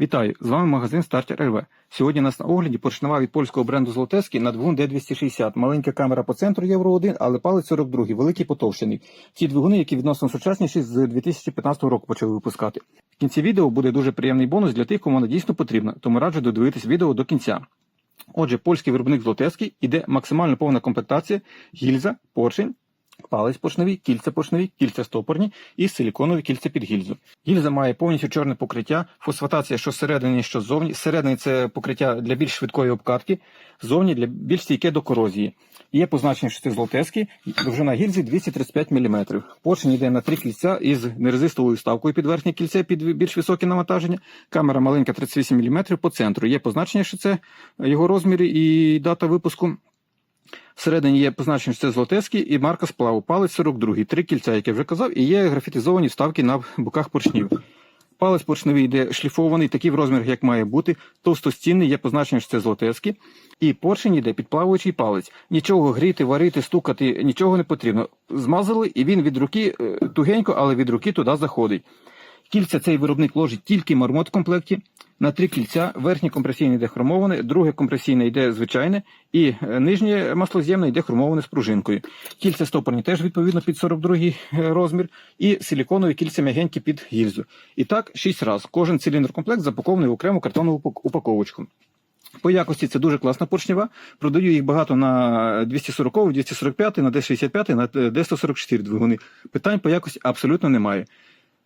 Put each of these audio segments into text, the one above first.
Вітаю! З вами магазин Стартер РВ. Сьогодні нас на огляді поршнева від польського бренду Золотецький на двигун D260. Маленька камера по центру Євро 1, але палець 42, великий потовщений. Ці двигуни, які відносно сучасніші, з 2015 року почали випускати. В кінці відео буде дуже приємний бонус для тих, кому вона дійсно потрібна, тому раджу додивитись відео до кінця. Отже, польський виробник Злотецький іде максимально повна комплектація, гільза, поршень, палець поршневий, кільця поршневі, кільця стопорні і силіконові кільця під гільзу. Гільза має повністю чорне покриття, фосфатація що зсередини, що ззовні. Зсередини це покриття для більш швидкої обкатки, ззовні для більш стійке до корозії. Є позначення, що це злотецький, довжина гільзи 235 мм. Поршень йде на три кільця із нерезистовою вставкою під верхнє кільце під більш високе навантаження. Камера маленька 38 мм по центру. Є позначення, що це його розміри і дата випуску. Всередині є позначення, що це злотецький і марка сплаву, палець 42, три кільця, як я вже казав, і є графітизовані вставки на боках поршнів. Палець поршневий йде шліфований, такий в розмірах, як має бути, товстостінний, є позначення, що це злотецький. І поршень йде підплавуючий палець. Нічого гріти, варити, стукати, нічого не потрібно. Змазали, і він від руки е, тугенько, але від руки туди заходить. Кільця цей виробник ложить тільки мармот в комплекті. На три кільця верхнє компресійне йде хромоване, друге компресійне йде звичайне, і е, нижнє маслоз'ємне йде хромоване з пружинкою. Кільця стопорні теж відповідно під 42 розмір, і силіконові кільця м'ягенькі під гільзу. І так, шість разів. Кожен циліндр комплект запакований в окрему картонну упаковочку. По якості це дуже класна поршнева. Продаю їх багато на 240, 245, на D65, на D144 двигуни. Питань по якості абсолютно немає.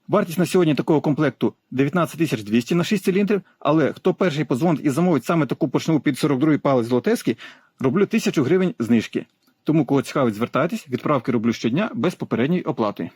Вартість на сьогодні такого комплекту 19 тисяч 200 на 6 циліндрів, але хто перший позвонить і замовить саме таку поршневу під 42 палець злотецький, роблю 1000 гривень знижки. Тому, кого цікавить, звертайтесь, відправки роблю щодня без попередньої оплати.